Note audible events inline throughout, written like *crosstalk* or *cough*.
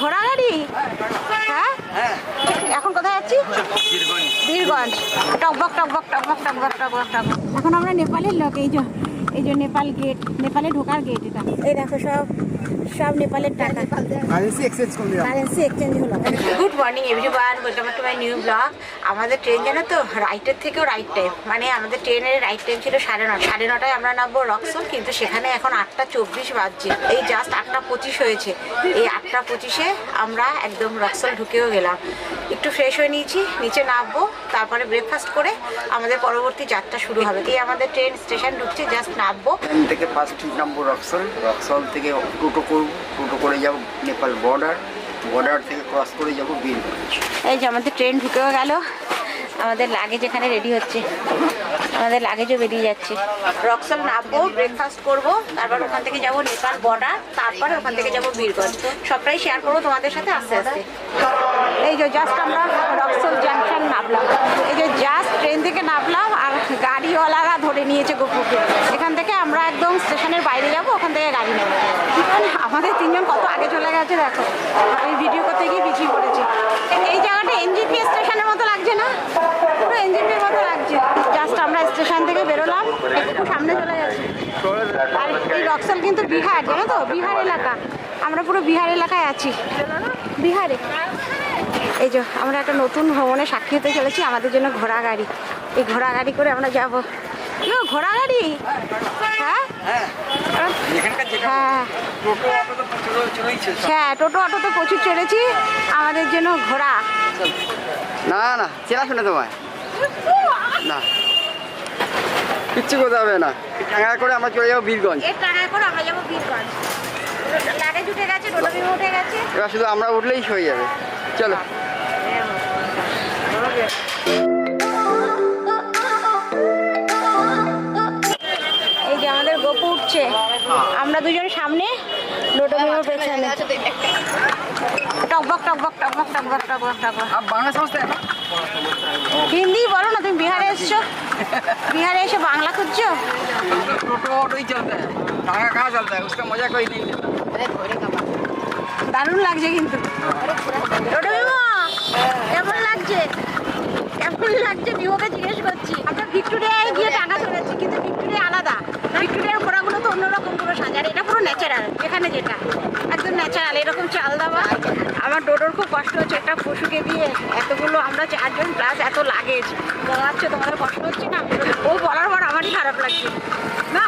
ঘোড়া গাড়ি হ্যাঁ? এখন কোথায় যাচ্ছি? বীরগঞ্জ। টকবক টকবক টকবক টকবক টকবক টকবক। এখন আমরা নেপালের লোক এই যে এই যে নেপাল গেট নেপালে ঢোকার গেট এটা। এই দেখো সব সব নেপালের টাকা। কারেন্সি এক্সচেঞ্জ করে কারেন্সি এক্সচেঞ্জ হলো। Good morning everyone welcome to my new blog আমাদের ট্রেন জানো তো? রাইটের থেকেও রাইট টাইম মানে আমাদের ট্রেনের রাইট টাইম ছিল সাড়ে নটা। সাড়ে নটায় আমরা নামবো রক্সল কিন্তু সেখানে এখন আটটা চব্বিশ বাজছে। এই জাস্ট আটটা পঁচিশ হয়েছে। এই আটটা পঁচিশে আমরা একদম রক্সল ঢুকেও গেলাম। একটু ফ্রেশ হয়ে নিয়েছি নিচে নামবো তারপরে ব্রেকফাস্ট করে আমাদের পরবর্তী যাত্রা শুরু হবে। এই আমাদের ট্রেন স্টেশন ঢুকছে জাস্ট নামবো। ট্রেন থেকে ফার্স্ট নামবো রক্সল রক্সল থেকে টোটো করব টোটো করে যাব নেপাল বর্ডার বর্ডার থেকে ক্রস করে যাব বীরগঞ্জ। এই যে আমাদের ট্রেন ঢুকেও গেল। আমাদের লাগেজ এখানে রেডি হচ্ছে। আমাদের লাগেজও বেরিয়ে যাচ্ছে। রক্সল নামবো ব্রেকফাস্ট করব, তারপর ওখান থেকে যাব নেপাল বর্ডার, তারপরে ওখান থেকে যাব বীরগঞ্জ। সবটাই শেয়ার করব তোমাদের সাথে আস্তে আস্তে। এই যে জাস্ট আমরা রক্সল জাংশন নামলাম। এই যে জাস্ট ট্রেন থেকে নামলাম আর গাড়িওয়ালারা ধরে নিয়েছে গোপুকে। এখান থেকে আমরা একদম স্টেশনের বাইরে যাব, ওখান থেকে গাড়ি নেব। আমাদের তিনজন কত আগে চলে গেছে দেখো। আমি ভিডিও করতে গিয়ে পিছিয়ে পড়েছি এই জায়গাটা এনজিপি স্টেশনের মতো লাগছে না? পুরো এনজিপির মতো লাগছে। জাস্ট আমরা স্টেশন থেকে বেরোলাম একটু সামনে চলে গেছি। আর এই রক্সল কিন্তু বিহার জানো তো? বিহার এলাকা। আমরা পুরো বিহার এলাকায় আছি। বিহারে। এই যে আমরা একটা নতুন ভ্রমণে সাক্ষী হতে চলেছি আমাদের জন্য ঘোড়া গাড়ি। এই ঘোড়া গাড়ি করে আমরা যাব। ঘোড়া গাড়ি? হ্যাঁ? হ্যাঁ। টোটো অটো তো হ্যাঁ টোটো অটো তো প্রচুর চড়েছি আমাদের জন্য ঘোড়া। না না চেনা শোনা তোমায়। না। কিচ্ছু করতে হবে না। টাঙ্গা করে আমরা চলে যাব বীরগঞ্জ। আমরা এবার শুধু আমরা উঠলেই হয়ে যাবে। চলো। এই উঠছে। আমরা দুজন সামনে হিন্দি বলো এসছো বিহারে এসে বাংলা খুঁজছো टोटो ऑटो ही चलता है टांगा कहाँ चलता है उसका मजा कोई नहीं लेता দারুণ লাগছে কিন্তু টোটো বিমা কেমন লাগছে কেমন লাগছে বিমোকে জিজ্ঞেস করছি। আমরা ভিক্টোরিয়ায় গিয়ে টাকা চলেছি কিন্তু ভিক্টোরিয়া আলাদা। ভিক্টোরিয়ার ঘোড়াগুলো তো অন্যরকম পুরো সাজার এটা পুরো ন্যাচারাল এখানে যেটা। একদম ন্যাচারাল এরকম চাল দাবা আমার টোটোর খুব কষ্ট হচ্ছে, একটা পশুকে দিয়ে এতগুলো আমরা চারজন প্লাস এত লাগেজ। বলাচ্ছে তোমাদের কষ্ট হচ্ছে না? ও বলার পর আমারই খারাপ লাগছে। না?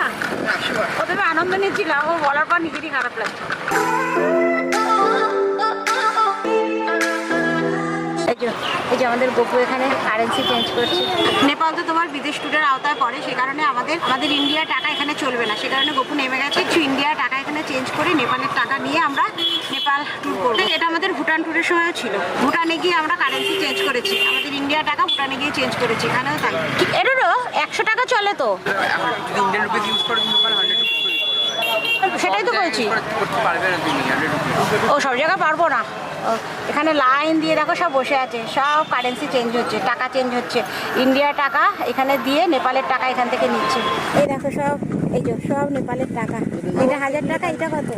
প্রথমে আনন্দ নিচ্ছিলাম, ও বলার পর নিজেরই খারাপ লাগছে। এই যে এই যে আমাদের গোপু এখানে কারেন্সি চেঞ্জ করছে। নেপাল তো তোমার বিদেশ ট্যুরের আওতায় পড়ে সে কারণে আমাদের আমাদের ইন্ডিয়ার টাকা এখানে চলবে না। সে কারণে গোপু নেমে গেছে। কিছু ইন্ডিয়ার টাকা এখানে চেঞ্জ করে নেপালের টাকা নিয়ে আমরা নেপাল ট্যুর করব। এটা আমাদের ভুটান ট্যুরের সময়ও ছিল। ভুটানে গিয়ে আমরা কারেন্সি চেঞ্জ করেছি। আমাদের ইন্ডিয়ার টাকা ভুটানে গিয়ে চেঞ্জ করেছি। এখানেও তাই। এটারও একশো টাকা চলে তো। ইন্ডিয়ান রুপিস ইউজ করে সেটাই তো বলছি। ও সব জায়গায় পারব না। ও, এখানে লাইন দিয়ে দেখো সব বসে আছে। সব কারেন্সি চেঞ্জ হচ্ছে টাকা চেঞ্জ হচ্ছে। ইন্ডিয়ার টাকা এখানে দিয়ে নেপালের টাকা এখান থেকে নিচ্ছে। এই দেখো সব এই যে সব নেপালের টাকা। এটা হাজার টাকা এটা কত?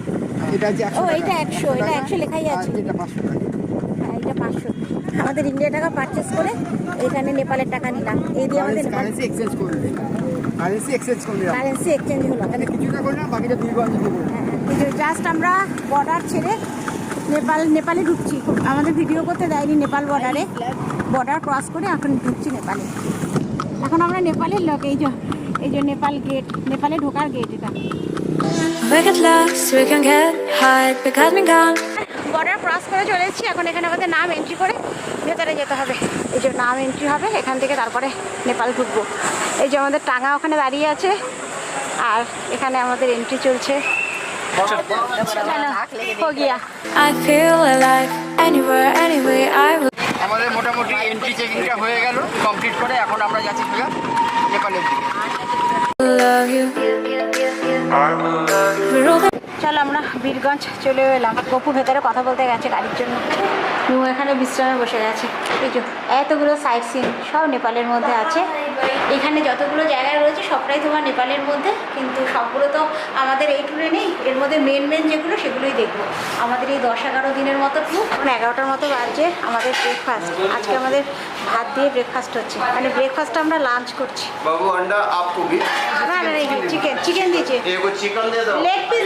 এটা ও এইটা একশো এটা একশো লেখাই আছে। এটা হ্যাঁ এটা পাঁচশো। আমাদের ইন্ডিয়া টাকা পারচেস করে এখানে নেপালের টাকা নিলাম। এই দিয়ে আমাদের কারেন্সি এক্সচেঞ্জ কারেন্সি এক্সচেঞ্জ হলো। এখানে কিছুটা করলাম বাকিটা দেবো। জাস্ট আমরা বর্ডার ছেড়ে নেপাল নেপালে ঢুকছি। আমাদের ভিডিও করতে দেয়নি নেপাল বর্ডারে বর্ডার ক্রস করে এখন ঢুকছি নেপালে। এখন আমরা নেপালের লোক এই যে এই যে নেপাল গেট নেপালে ঢোকার গেট এটা. বর্ডার ক্রস *laughs* করে চলেছি। এখন এখানে আমাদের নাম এন্ট্রি করে। ভেতরে যেতে হবে। এই যে নাম এন্ট্রি হবে এখান থেকে তারপরে নেপাল ঢুকবো এই যে আমাদের টাঙা ওখানে দাঁড়িয়ে আছে আর এখানে আমাদের এন্ট্রি চলছে. আমাদের মোটামুটি এন্ট্রি চেকিংটা হয়ে গেল কমপ্লিট করে এখন আমরা যাচ্ছি নেপালের দিকে। চলো আমরা বীরগঞ্জ চলে এলাম। গপু ভেতরে কথা বলতে গেছে গাড়ির জন্য। নু এখানে বিশ্রামে বসে গেছে। এই যে এতগুলো সাইট সিন সব নেপালের মধ্যে আছে। এখানে যতগুলো জায়গা রয়েছে সবটাই তোমার নেপালের মধ্যে। কিন্তু সবগুলো তো আমাদের এই ট্যুরে নেই। এর মধ্যে মেন মেন যেগুলো সেগুলোই দেখব। আমাদের এই দশ এগারো দিনের মতো ট্যুর মানে এগারোটার মতো বাজে আমাদের ব্রেকফাস্ট আজকে আমাদের ভাত দিয়ে ব্রেকফাস্ট হচ্ছে। মানে ব্রেকফাস্ট আমরা লাঞ্চ করছি। বাবু chicken chicken leg piece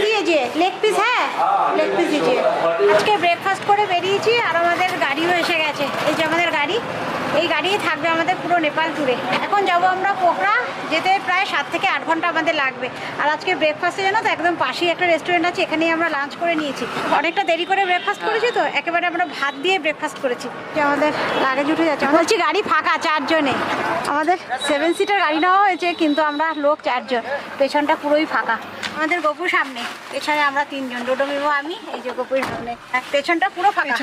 leg piece হ্যাঁ? লেগ পিস আজকে ব্রেকফাস্ট করে বেরিয়েছি আমাদের গাড়িও এসে গেছে। এই যে আমাদের গাড়ি, এই গাড়িই থাকবে আমাদের পুরো নেপাল ট্যুরে এখন যাব আমরা পোখরা, যেতে প্রায় সাত থেকে আট ঘণ্টা আমাদের লাগবে। আর আজকে ব্রেকফাস্টে জানো তো, একদম পাশেই একটা রেস্টুরেন্ট আছে, এখানেই আমরা লাঞ্চ করে নিয়েছি। অনেকটা দেরি করে ব্রেকফাস্ট করেছি তো, একেবারে আমরা ভাত দিয়ে ব্রেকফাস্ট করেছি। যে আমাদের লাগেজ উঠে যাচ্ছে। আমরা বলছি গাড়ি ফাঁকা, চারজনে। আমাদের সেভেন সিটার গাড়ি নেওয়া হয়েছে, কিন্তু আমরা লোক চারজন। পেছনটা পুরোই ফাঁকা। আমাদের গপুর সামনে। পেছনে আমরা তিনজন ডোডো মিমো আমি এই যে গপুর সামনে। পেছনটা পুরো ফাঁকা।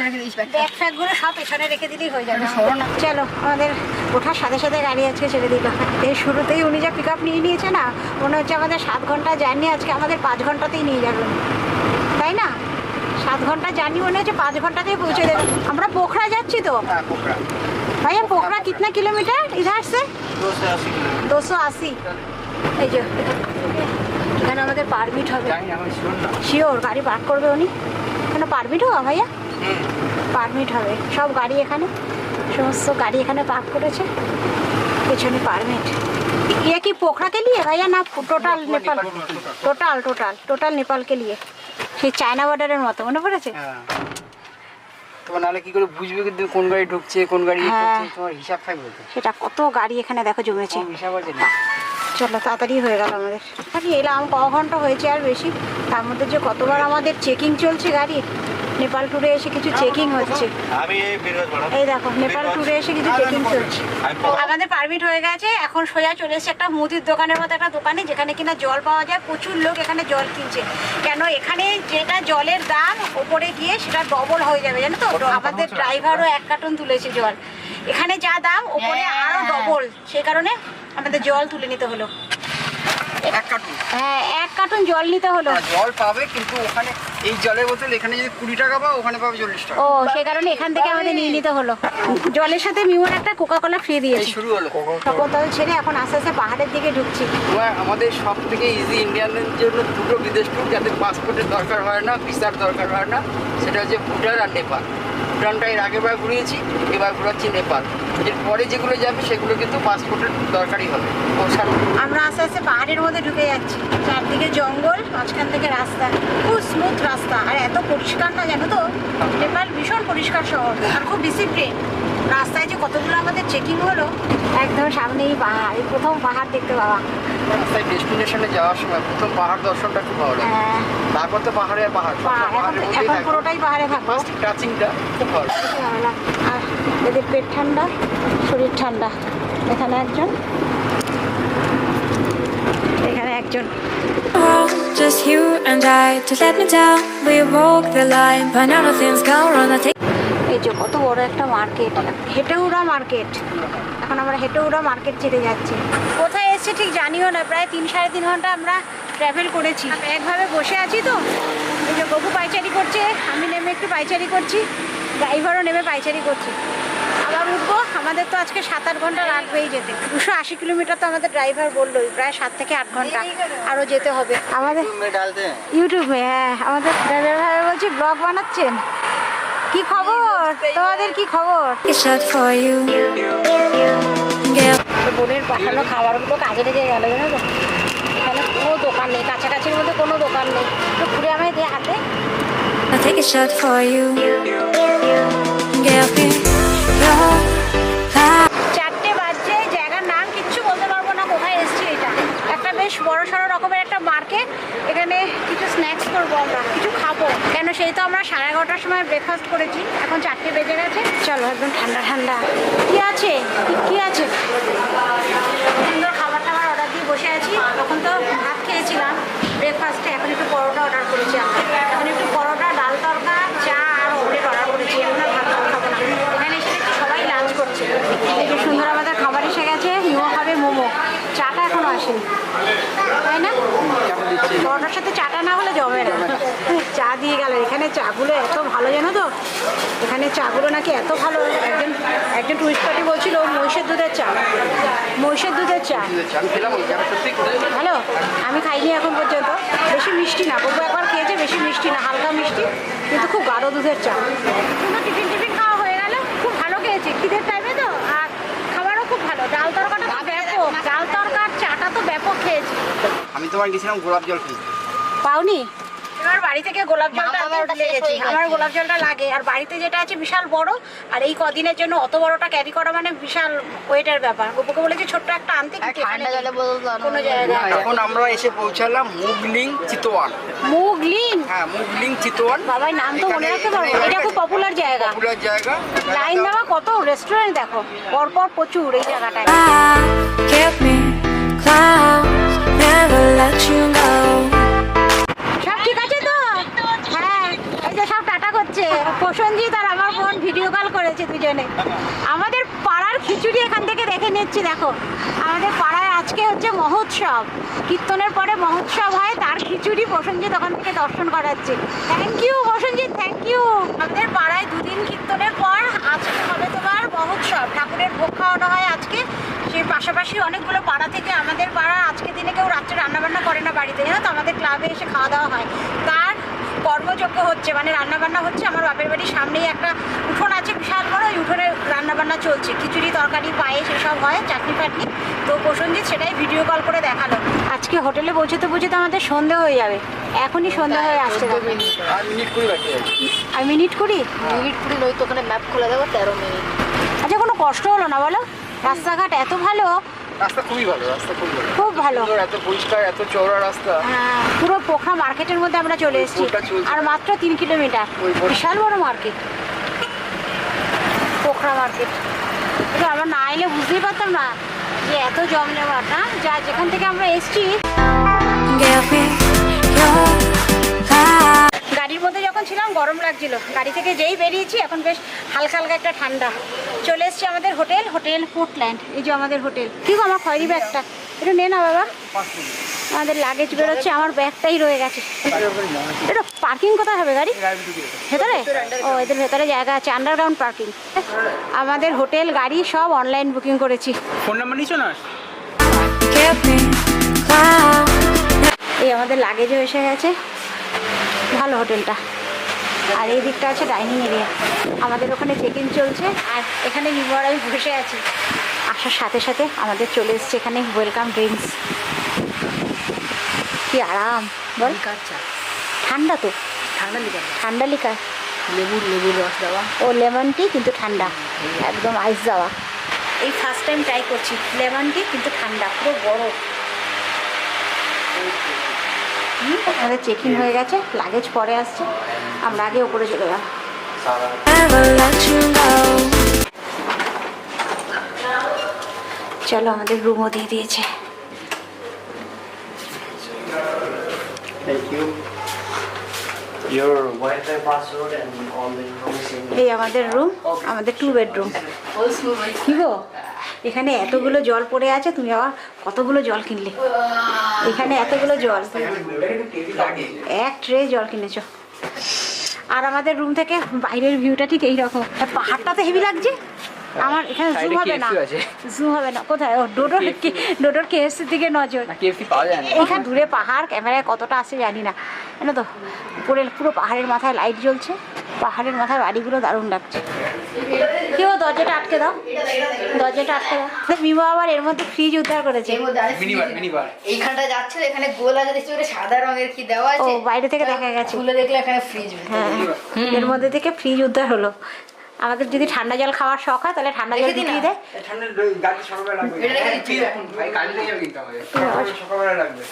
ব্যাগ সব পেছনে রেখে দিলেই হয়ে যাবে। চলো আমাদের ওঠার সাথে সাথে গাড়ি আজকে ছেড়ে দিল। এই শুরুতেই উনি যা পিক আপ নিয়ে নিয়েছে না মনে হচ্ছে আমাদের সাত ঘণ্টা জার্নি আজকে আমাদের পাঁচ ঘন্টাতেই নিয়ে যাবেন তাই না? সাত ঘণ্টা জার্নি মনে হচ্ছে পাঁচ ঘন্টাতেই পৌঁছে দেবে। আমরা পোখরা যাচ্ছি তো? ভাইয়া পোখরা কিতনা কিলোমিটার? ইধার সে? দুশো আশি। এই যে এখানে আমাদের পারমিট হবে জানি আমার শুন না শিওর গাড়ি পার্ক করবে উনি এখানে পারমিট হবে ভাইয়া পারমিট হবে সব গাড়ি এখানে সমস্ত গাড়ি এখানে পার্ক করেছে পেছনে পারমিট ये কি पोखरा के लिए भैया না total Nepal total total total নেপালকে নিয়ে সেই চায়না বর্ডারের মতো মনে পড়েছে হ্যাঁ তোমার নাহলে কি করে বুঝবে কিন্তু কোন গাড়ি ঢুকছে কোন গাড়ি ইয়ে হ্যাঁ। করছে তোমার হিসাব থাকবে তো সেটা কত গাড়ি এখানে দেখো জমেছে কোনো হিসাব আছে না চলো তাড়াতাড়ি হয়ে গেল আমাদের। আমি এলাম ক ঘণ্টা হয়েছে আর বেশি? তার মধ্যে যে কতবার আমাদের চেকিং চলছে গাড়ির নেপাল ট্যুরে এসে কিছু চেকিং হচ্ছে। আমি এই বিরোধ বাড়া এই দেখো নেপাল ট্যুরে এসে কিছু চেকিং চলছে। আমাদের পারমিট হয়ে গেছে এখন সোজা চলে এসেছে একটা মুদির দোকানের মতো একটা দোকানে যেখানে কিনা জল পাওয়া যায়। প্রচুর লোক এখানে জল কিনছে। কেন? এখানে যেটা জলের দাম ওপরে গিয়ে সেটা ডবল হয়ে যাবে জানো তো? আমাদের ড্রাইভারও এক কার্টন তুলেছে জল। এখানে যা দাম ওপরে আরও ডবল সেই কারণে আমাদের জল তুলে নিতে হলো। এক কার্টুন? হ্যাঁ এক কার্টুন জল নিতে হলো। জল পাবে কিন্তু ওখানে এই জলের বোতল এখানে যদি কুড়ি টাকা পাও ওখানে পাবে চল্লিশ টাকা। ও কারণে এখান থেকে আমাদের নিয়ে নিতে হলো। জলের সাথে মিমন একটা কোকা কোলা ফ্রি দিয়েছি শুরু হলো। সকল ছেড়ে এখন আস্তে আস্তে পাহাড়ের দিকে ঢুকছি। আমাদের সব থেকে ইজি ইন্ডিয়ানদের জন্য দুটো বিদেশ ট্যুর যাতে পাসপোর্টের দরকার হয় না ভিসার দরকার হয় না সেটা হচ্ছে ভুটান আর নেপাল ভুটানটা এর আগেবার ঘুরিয়েছি, এবার ঘুরাচ্ছি নেপাল। এরপরে যেগুলো যাবে, সেগুলো কিন্তু পাসপোর্টের দরকারই হবে। আমরা আস্তে আস্তে পাহাড়ের মধ্যে ঢুকে যাচ্ছি। চারদিকে জঙ্গল, মাঝখান থেকে রাস্তা। খুব স্মুথ রাস্তা। আর এত পরিষ্কার না, জানো তো? নেপাল ভীষণ পরিষ্কার শহর। আর খুব ডিসিপ্লিন রাস্তায় যে কতগুলো আমাদের চেকিং হলো, একদম সামনেই পাহাড়। এই প্রথম পাহাড় দেখতে পাওয়া। রাস্তায় ডেস্টিনেশনে যাওয়ার সময় প্রথম পাহাড় দর্শনটা খুব ভালো লাগে হ্যাঁ, তারপর তো পাহাড়ে আর পাহাড়। এখন পুরোটাই পাহাড়ে থাকব টাচিংটা খুব ভালো। আর এদের পেট ঠান্ডা শরীর ঠান্ডা এখানে একজন এখানে একজন just you and I. Just let me down, we walk the line. But now nothing's gone wrong. I take এই যে কত বড় একটা মার্কেট হেটেউড়া মার্কেট এখন আমরা হেটেউড়া মার্কেট ছেড়ে যাচ্ছি। কোথায় এসেছি ঠিক জানিও না প্রায় তিন সাড়ে তিন ঘণ্টা আমরা ট্রাভেল করেছি। একভাবে বসে আছি তো। এই যে গপু পাইচারি করছে আমি নেমে একটু পাইচারি করছি ড্রাইভারও নেমে পাইচারি করছে। আবার উঠবো আমাদের তো আজকে সাত আট ঘণ্টা লাগবেই যেতে। দুশো আশি কিলোমিটার তো আমাদের ড্রাইভার বললোই প্রায় সাত থেকে আট ঘণ্টা আরও যেতে হবে। আমাদের ইউটিউবে হ্যাঁ আমাদের ড্রাইভার বলছি ব্লগ বানাচ্ছেন? কি খবর? তোমাদের কি খবর? বোনের পাঠানো খাবারগুলো কাজে লেগে গেল জানো তো? এখানে কোনো দোকান নেই কাছাকাছির মধ্যে কোনো দোকান নেই। তো ঘুরে আমায় দিয়ে হাতে। I'll take a shot for you. চারটে বাজছে জায়গার নাম কিচ্ছু বলতে পারব না কোথায় এসছি এটা? একটা বেশ বড় সড়ো রকমের একটা মার্কেট এখানে স্ন্যাক্স করব আমরা, কিছু খাব। কেন সেই তো আমরা সাড়ে এগারোটার সময় ব্রেকফাস্ট করেছি, এখন চারটে বেজে গেছে। চলো একদম ঠান্ডা ঠান্ডা। কি আছে? কি- আছে সুন্দর খাবার টাবার অর্ডার দিয়ে বসে আছি তখন তো ভাত খেয়েছিলাম ব্রেকফাস্টে এখন একটু পরোটা অর্ডার করেছি আমরা এখন একটু পরোটা ডাল তরকা চা আর অমলেট অর্ডার করেছি এখন আর ভাত টাত খাব না এখানে এসে দেখছি সবাই লাঞ্চ করছে এই যে সুন্দর আমাদের খাবার এসে গেছে হিমো খাবে মোমো চাটা এখনও আসেনি তাই না পরোটার সাথে চাটা চাটা না হলে জমে না চা দিয়ে গেল। এখানে চাগুলো এত ভালো জানো তো? এখানে চাগুলো নাকি এত ভালো। একজন একজন টুরিস্ট পার্টি বলছিল মহিষের দুধের চা। মহিষের দুধের চা। হ্যালো? আমি খাইনি এখন পর্যন্ত। বেশি মিষ্টি না। বলব একবার খেয়েছে বেশি মিষ্টি না হালকা মিষ্টি কিন্তু খুব গাঢ় দুধের চা। পুরো টিফিন টিফিন খাওয়া হয়ে গেল। খুব ভালো খেয়েছি। খিদের টাইমে তো? আর খাবারও খুব ভালো। ডাল তরকাটা তো ব্যাপক। ডাল তরকার চাটা তো ব্যাপক খেয়েছি। আমি তোমার গেছিলাম গোলাপ জল খেয়ে পাওনি? এবার বাড়ি থেকে গোলাপ জলটা আমার গোলাপ জলটা লাগে। আর বাড়িতে যেটা আছে বিশাল বড় আর এই কদিনের জন্য অত বড়টা ক্যারি করা মানে বিশাল ওয়েটের ব্যাপার। গোপুকে বলেছি ছোট্ট একটা আনতে কোনো জায়গায় এখন আমরা এসে পৌঁছালাম মুগলিং চিতোয়ান। মুগলিন হ্যাঁ মুগলিং চিতোয়ান। বাবাই নাম তো মনে রাখতে পারব এটা খুব পপুলার জায়গা। পপুলার জায়গা। লাইন দেওয়া কত? রেস্টুরেন্ট দেখো। পরপর প্রচুর এই জায়গাটায়। Kept me close, never let you go. করছে প্রসঞ্জিৎ আর আমার বোন ভিডিও কল করেছে দুজনে। আমাদের পাড়ার খিচুড়ি এখান থেকে দেখে নিচ্ছি, দেখো। আমাদের পাড়ায় আজকে হচ্ছে মহোৎসব। কীর্তনের পরে মহোৎসব হয়, তার খিচুড়ি প্রসঞ্জিৎ ওখান থেকে দর্শন করাচ্ছে। Thank you Prasenjit thank you আমাদের পাড়ায় দুদিন কীর্তনের পর আজকে হবে তোমার মহোৎসব। ঠাকুরের ভোগ খাওয়ানো হয় আজকে। সেই পাশাপাশি অনেকগুলো পাড়া থেকে আমাদের পাড়া আজকে দিনে কেউ রাত্রে রান্নাবান্না করে না বাড়িতে, জানো তো? আমাদের ক্লাবে এসে খাওয়া দাওয়া হয়। তার কর্মযজ্ঞ হচ্ছে মানে রান্নাবান্না হচ্ছে আমার বাপের বাড়ির সামনেই একটা উঠোন আছে বিশাল বড় ওই উঠোনে রান্নাবান্না চলছে। খিচুড়ি তরকারি পায়ে সেসব হয় চাটনি ফাটনি। তো প্রসঞ্জিৎ সেটাই ভিডিও কল করে দেখাল। আজকে হোটেলে পৌঁছতে পৌঁছতে আমাদের সন্ধে হয়ে যাবে। এখনই সন্ধে হয়ে আসছে আর মিনিট কুড়ি মিনিট কুড়ি? নয় তো ওখানে ম্যাপ খুলে দেবো তেরো মিনিট। আচ্ছা কোনো কষ্ট হলো না বলো? রাস্তাঘাট এত ভালো রাস্তা খুবই ভালো রাস্তা খুবই ভালো। খুব ভালো। এত পরিষ্কার এত চওড়া রাস্তা। হ্যাঁ, পুরো পোখরা মার্কেটের মধ্যে আমরা চলে এসেছি। আর মাত্র তিন কিলোমিটার। ওই বিশাল বড় মার্কেট। পোখরা মার্কেট। কিন্তু আমরা না এলে বুঝতেই পারতাম না যে এত জমজমাট না? যা যেখান থেকে আমরা এসেছি। গাড়ির মধ্যে যখন ছিলাম গরম লাগছিল। গাড়ি থেকে যেই বেরিয়েছি এখন বেশ হালকা হালকা একটা ঠান্ডা। চলে এসেছি আমাদের হোটেল হোটেল পোর্টল্যান্ড এই যে আমাদের হোটেল। কি গো, আমার খয়রি ব্যাগটা? একটু নে না বাবা। আমাদের লাগেজ বেরোচ্ছে আমার ব্যাগটাই রয়ে গেছে। এটা পার্কিং কোথায় হবে গাড়ি? ভেতরে? ও এদের ভেতরে জায়গা আছে আন্ডারগ্রাউন্ড পার্কিং আমাদের হোটেল গাড়ি সব অনলাইন বুকিং করেছি। ফোন নাম্বার নিছো না. এই আমাদের লাগেজও এসে গেছে। ভালো হোটেলটা। আর এই দিকটা আছে ডাইনিং এরিয়া। আমাদের ওখানে চেক ইন চলছে। আর এখানে নিমর আমি বসে আছি। আসার সাথে সাথে আমাদের চলে এসছে এখানে ওয়েলকাম ড্রিঙ্কস কি আরাম। বল। ঠান্ডা তো। ঠান্ডা লিখা ঠান্ডা লিকার। লেবুর লেবুর রস দেওয়া। ও লেমন টি কিন্তু ঠান্ডা। একদম আইস দেওয়া। এই ফার্স্ট টাইম ট্রাই করছি। লেমন টি কিন্তু ঠান্ডা পুরো বরফ আমাদের চেক ইন হয়ে গেছে লাগেজ পরে আসছে। আমরা আগে ওপরে চলে গেলাম. চলো আমাদের রুমও দিয়ে দিয়েছে. এই আমাদের রুম আমাদের টু বেডরুম কি গো? এখানে এতগুলো জল পড়ে আছে তুমি আবার কতগুলো জল কিনলে? এখানে এতগুলো জল। এক ট্রে জল কিনেছ। আর আমাদের রুম থেকে বাইরের ভিউটা ঠিক এইরকম। পাহাড়টা তো হেভি লাগছে? আমার এখানে জুম হবে না। আছে। জুম হবে না। কোথায়? ও ডোডোর ডোডোর কেএসসির দিকে নজর। এখানে দূরে পাহাড় ক্যামেরায় কতটা আসে জানি না। জানো তো উপরে পুরো পাহাড়ের মাথায় লাইট জ্বলছে। পাহাড়ের মাথায় বাড়িগুলো দারুণ লাগছে কেউ দরজাটা আটকে দাও দরজাটা আটকে দাও মিমো আবার এর মধ্যে ফ্রিজ উদ্ধার করেছে মিনিবার মিনিবার এইখানটা যাচ্ছিল এখানে গোল আছে দেখছি সাদা রঙের কি দেওয়া ও বাইরে থেকে দেখা গেছে খুলে দেখলে এখানে ফ্রিজ হ্যাঁ এর মধ্যে থেকে ফ্রিজ উদ্ধার হলো আমাদের যদি ঠান্ডা জল খাওয়ার শখ হয় তাহলে ঠান্ডা জল দিয়ে না। দেয় ঠান্ডা লাগবে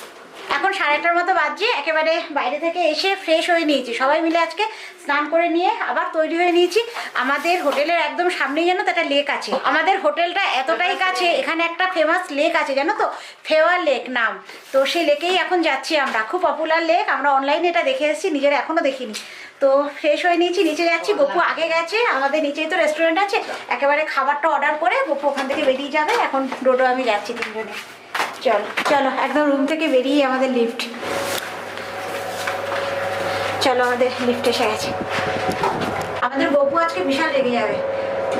এখন সাড়ে আটটার মতো বাজছে, একেবারে বাইরে থেকে এসে ফ্রেশ হয়ে নিয়েছি। সবাই মিলে আজকে স্নান করে নিয়ে আবার তৈরি হয়ে নিয়েছি। আমাদের হোটেলের একদম সামনেই জানো তো একটা লেক আছে। আমাদের হোটেলটা এতটাই কাছে, এখানে একটা ফেমাস লেক আছে, জানো তো? ফেওয়ার লেক নাম। তো সেই লেকেই এখন যাচ্ছি আমরা। খুব পপুলার লেক আমরা অনলাইনে এটা দেখে এসেছি, নিজের এখনও দেখিনি। তো ফ্রেশ হয়ে নিয়েছি, নিচে যাচ্ছি। গপু আগে গেছে, আমাদের নিচেই তো রেস্টুরেন্ট আছে। একেবারে খাবারটা অর্ডার করে গপু ওখান থেকে বেরিয়ে যাবে। এখন ডোডো আমি যাচ্ছি তিনজনে। চলো চলো একদম রুম থেকে বেরিয়ে আমাদের লিফট চলো আমাদের লিফট এসে গেছে। আমাদের গপু আজকে বিশাল রেগে যাবে।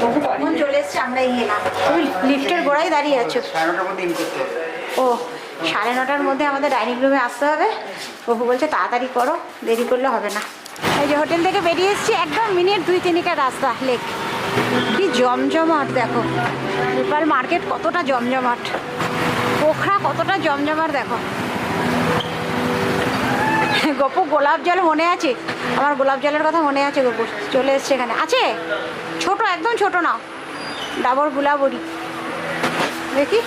গপু কখন চলে এসছে আমরা ইয়ে না। তুমি লিফটের গোড়ায় দাঁড়িয়ে আছো। ও সাড়ে নটার মধ্যে আমাদের ডাইনিং রুমে আসতে হবে। গপু বলছে তাড়াতাড়ি করো দেরি করলে হবে না। এই যে হোটেল থেকে বেরিয়ে এসেছি একদম মিনিট দুই তিনিকার রাস্তা লেক কি জমজমাট দেখো। নেপাল মার্কেট কতটা জমজমাট। পোখরা কতটা জমজমাট দেখো। গপু, গোলাপ জল মনে আছে? আমার গোলাপ জলের কথা মনে আছে গপু, চলে এসছে এখানে। আছে? ছোট, একদম ছোট না ডাবর গুলাবরি। দেখি।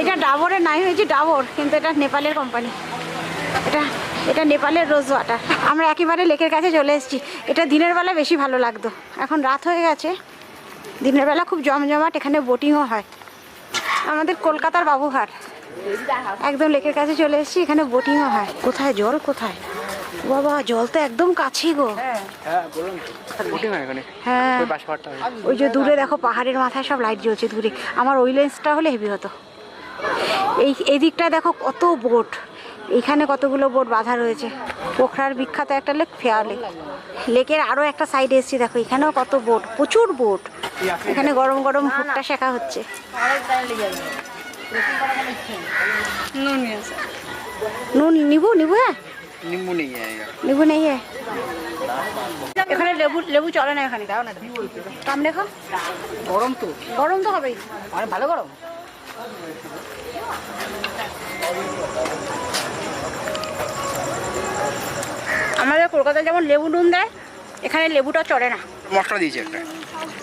এটা ডাবরের নাই হয়েছে, ডাবর, কিন্তু এটা নেপালের কোম্পানি এটা এটা নেপালের রোজ ওয়াটার আমরা একেবারে লেকের কাছে চলে এসেছি। এটা দিনের বেলা বেশি ভালো লাগতো। এখন রাত হয়ে গেছে। দিনের বেলা খুব জমজমাট এখানে বোটিংও হয়। আমাদের কলকাতার বাবুঘাট। একদম লেকের কাছে চলে এসেছি এখানে বোটিংও হয়। কোথায় জল কোথায়? বাবা জল তো একদম কাছেই গো। হয় হ্যাঁ ওই যে দূরে দেখো পাহাড়ের মাথায় সব লাইট জ্বলছে দূরে। আমার ওই লেন্সটা হলে হেভি হতো। এই দিকটায় দেখো কত বোট এইখানে কতগুলো বোট বাঁধা রয়েছে? পোখরার বিখ্যাত একটা লেক ফেয়ার লেক। লেকের আরও একটা সাইডে এসেছি দেখো এখানেও কত বোট প্রচুর বোট। এখানে গরম গরম ভুট্টা শেখা হচ্ছে। নুন নিবু নিবু হ্যাঁ? নিবু নেই হ্যাঁ এখানে লেবু লেবু চলে না এখানে দাও না কাম দেখো। গরম তো। গরম তো হবেই। অনেক ভালো গরম? আমাদের কলকাতায় যেমন লেবু নুন দেয় এখানে লেবুটা চড়ে না। মশলা দিয়েছে একটা।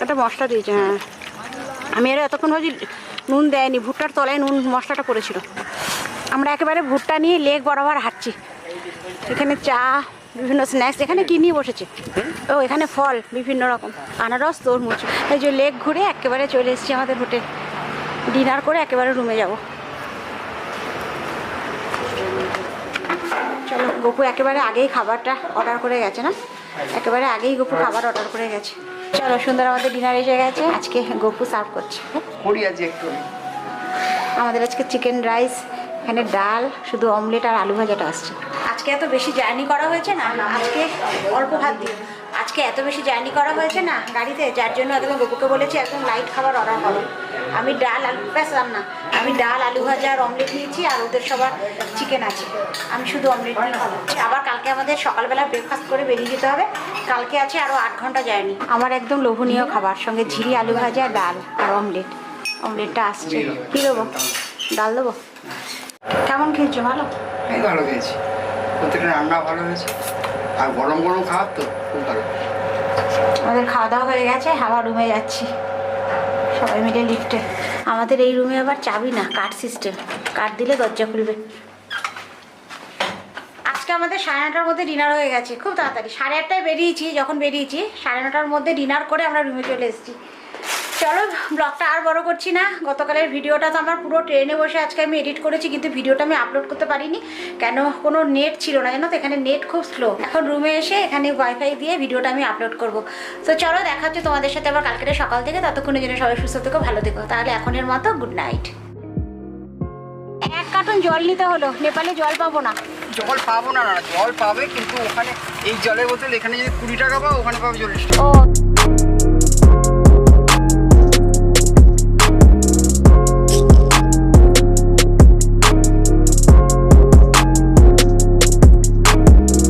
একটা মশলা দিয়েছে হ্যাঁ। আমি আরও এতক্ষণ ভাবছি নুন দেয়নি ভুট্টার তলায় নুন মশলাটা পড়েছিল আমরা একেবারে ভুট্টা নিয়ে লেক বরাবর হাঁটছি। এখানে চা বিভিন্ন স্ন্যাক্স এখানে কি নিয়ে বসেছে? ও এখানে ফল বিভিন্ন রকম। আনারস তরমুজ। এই যে লেক ঘুরে একেবারে চলে এসেছি আমাদের হোটেল। ডিনার করে একেবারে রুমে যাব। চলো গপু একেবারে আগেই খাবারটা অর্ডার করে গেছে না? একেবারে আগেই গপু খাবার অর্ডার করে গেছে। চলো সুন্দর আমাদের ডিনার এসে গেছে। আজকে গপু সার্ভ করছে। আমাদের আজকে চিকেন রাইস এখানে ডাল শুধু অমলেট আর আলু ভাজাটা আসছে। আজকে এত বেশি জার্নি করা হয়েছে না? আজকে অল্প ভাত দিয়ে। আজকে এত বেশি জার্নি করা হয়েছে না গাড়িতে? যার জন্য একদম গপুকে বলেছি একদম লাইট খাবার অর্ডার করো। আমি ডাল আলু পেঁচলাম না। আমি ডাল আলু ভাজা আর অমলেট নিয়েছি আর ওদের সবার চিকেন আছে। আমি শুধু অমলেট নিয়ে খাব। আবার কালকে আমাদের সকালবেলা ব্রেকফাস্ট করে বেরিয়ে যেতে হবে। কালকে আছে আরও আট ঘণ্টা যায়নি আমার একদম লোভনীয় খাবার সঙ্গে ঝিরি আলু ভাজা ডাল আর অমলেট। অমলেটটা আসছে। কী দেবো? ডাল দেবো? কেমন খেয়েছো? ভালো? ভালো খেয়েছি। প্রত্যেকটা রান্না ভালো হয়েছে। আর গরম গরম খাবার তো খুব ভালো। আমাদের খাওয়া দাওয়া হয়ে গেছে হাওয়া রুমে যাচ্ছি। সবাই মিলে লিফটে আমাদের এই রুমে আবার চাবি না কার্ড সিস্টেম কার্ড দিলে দরজা খুলবে। আজকে আমাদের সাড়ে নটার মধ্যে ডিনার হয়ে গেছে। খুব তাড়াতাড়ি। সাড়ে আটটায় বেরিয়েছি, যখন বেরিয়েছি, সাড়ে নটার মধ্যে ডিনার করে আমরা রুমে চলে এসেছি। চলো ব্লগটা আর বড় করছি না। গতকালের ভিডিওটা তো আমার পুরো ট্রেনে বসে আজকে আমি এডিট করেছি কিন্তু ভিডিওটা আমি আপলোড করতে পারিনি। কেন? কোনো নেট ছিল না জানো তো? এখানে নেট খুব স্লো এখন রুমে এসে এখানে ওয়াইফাই দিয়ে ভিডিওটা আমি আপলোড করব। তো চলো দেখা হচ্ছে তোমাদের সাথে আবার কালকের সকাল থেকে। ততক্ষণের জন্য সবাই সুস্থ থেকো ভালো থেকো। তাহলে এখনের মতো গুড নাইট এক কার্টুন জল নিতে হলো নেপালে জল পাবো না। জল পাবো না না জল পাবে কিন্তু ওখানে এই জলের বোতল এখানে যদি কুড়ি টাকা পাও ওখানে পাবে চল্লিশ টাকা।